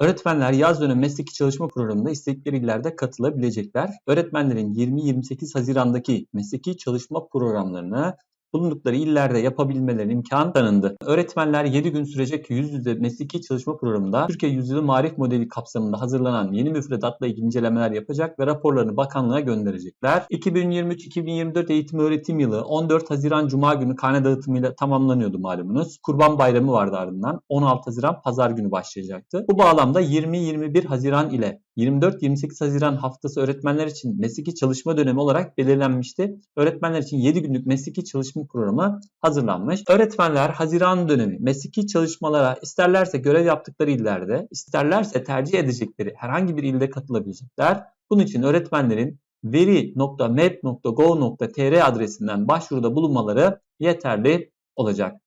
Öğretmenler yaz dönemi mesleki çalışma programında istedikleri illerde katılabilecekler. Öğretmenlerin 20-28 Haziran'daki mesleki çalışma programlarını bulundukları illerde yapabilmeleri imkan tanındı. Öğretmenler 7 gün sürecek yüz yüze mesleki çalışma programında Türkiye Yüzyılı Marif Modeli kapsamında hazırlanan yeni müfredatla ilgili incelemeler yapacak ve raporlarını bakanlığa gönderecekler. 2023-2024 eğitim öğretim yılı 14 Haziran Cuma günü karne dağıtımıyla tamamlanıyordu malumunuz. Kurban Bayramı vardı ardından. 16 Haziran Pazar günü başlayacaktı. Bu bağlamda 20-21 Haziran ile 24-28 Haziran haftası öğretmenler için mesleki çalışma dönemi olarak belirlenmişti. Öğretmenler için 7 günlük mesleki çalışma programı hazırlanmış. Öğretmenler Haziran dönemi mesleki çalışmalara isterlerse görev yaptıkları illerde, isterlerse tercih edecekleri herhangi bir ilde katılabilecekler. Bunun için öğretmenlerin veri.map.gov.tr adresinden başvuruda bulunmaları yeterli olacak.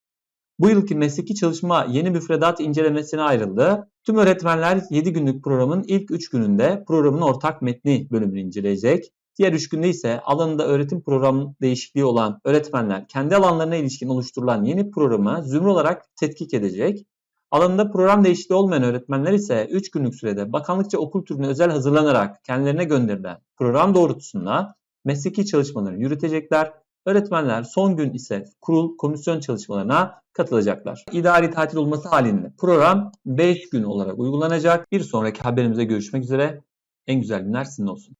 Bu yılki mesleki çalışma yeni müfredat incelemesine ayrıldı. Tüm öğretmenler 7 günlük programın ilk 3 gününde programın ortak metni bölümünü inceleyecek. Diğer 3 günde ise alanında öğretim programı değişikliği olan öğretmenler kendi alanlarına ilişkin oluşturulan yeni programı zümre olarak tetkik edecek. Alanında program değişikliği olmayan öğretmenler ise 3 günlük sürede bakanlıkça okul türüne özel hazırlanarak kendilerine gönderilen program doğrultusunda mesleki çalışmaları yürütecekler. Öğretmenler son gün ise kurul komisyon çalışmalarına katılacaklar. İdari tatil olması halinde program 5 gün olarak uygulanacak. Bir sonraki haberimize görüşmek üzere. En güzel günler sizin olsun.